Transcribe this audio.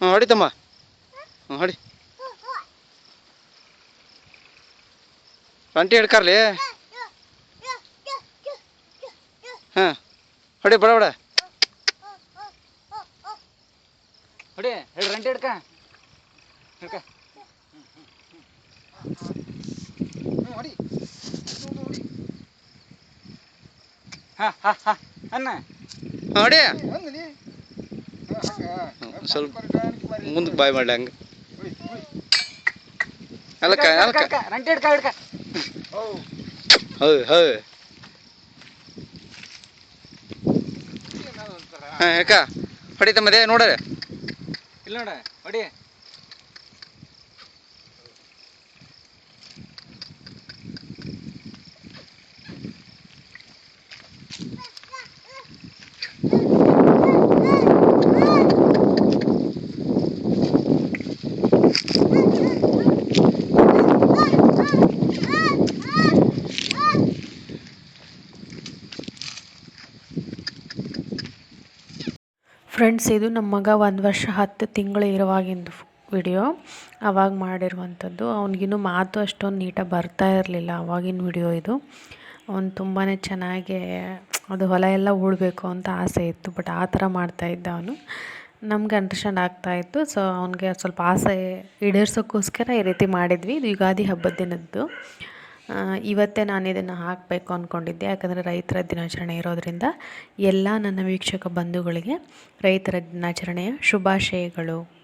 ಹ್ಞೂ ಹೊಡಿತಮ್ಮ ಹ್ಞೂ ಹೊಡಿ ರಂಟಿ ಹಿಡ್ಕರ್ಲಿ ಹಾಂ ಹೊಡಿ ಬಡ ಬಡ ಹೊಡಿ ಹೇಳಿ ರಂಟಿ ಹಿಡ್ಕ ಹಿಡ್ಕ ಹೊಡಿ ಹಾ ಹಾ ಹಾ ಅನ್ನ ಹಾಂ ಹೊಡಿ ಸ್ವಲ್ಪ ಮುಂದಕ್ಕೆ ಬಾಯ್ ಮಾಡ್ಲಿ ಹಂಗೆ. ಅಲ್ಲಕ್ಕ ಅಲ್ಲಕ್ಕ ಹೌದು ಹೌದು. ಹಾಂ ಯಾಕ ಹೊಡಿತಮ್ಮದೇ ನೋಡ್ರಿ. ಇಲ್ಲ ನೋಡ ಹೊಡಿ. ಫ್ರೆಂಡ್ಸ್ ಇದು ನಮ್ಮ ಮಗ ಒಂದು ವರ್ಷ ಹತ್ತು ತಿಂಗಳು ಇರುವಾಗಿಂದು ವಿಡಿಯೋ ಅವಾಗ ಮಾಡಿರುವಂಥದ್ದು. ಅವನಿಗಿನ್ನು ಮಾತು ಅಷ್ಟೊಂದು ನೀಟಾಗಿ ಬರ್ತಾ ಇರಲಿಲ್ಲ ಅವಾಗಿನ ವಿಡಿಯೋ ಇದು. ಅವ್ನು ತುಂಬಾ ಚೆನ್ನಾಗಿ ಅದು ಹೊಲ ಎಲ್ಲ ಉಳಬೇಕು ಅಂತ ಆಸೆ ಇತ್ತು ಬಟ್ ಆ ಥರ ಮಾಡ್ತಾಯಿದ್ದ ಅವನು. ನಮ್ಗೆ ಅಂಡರ್ಸ್ಟ್ಯಾಂಡ್ ಆಗ್ತಾಯಿತ್ತು ಸೊ ಅವನಿಗೆ ಸ್ವಲ್ಪ ಆಸೆ ಈಡೇರ್ಸೋಕ್ಕೋಸ್ಕರ ಈ ರೀತಿ ಮಾಡಿದ್ವಿ. ಇದು ಯುಗಾದಿ ಹಬ್ಬದ ದಿನದ್ದು. ಇವತ್ತೇ ನಾನು ಇದನ್ನು ಹಾಕಬೇಕು ಅಂದ್ಕೊಂಡಿದ್ದೆ ಯಾಕಂದರೆ ರೈತರ ದಿನಾಚರಣೆ ಇರೋದರಿಂದ ಎಲ್ಲ ನನ್ನ ವೀಕ್ಷಕ ಬಂಧುಗಳಿಗೆ ರೈತರ ದಿನಾಚರಣೆಯ ಶುಭಾಶಯಗಳು.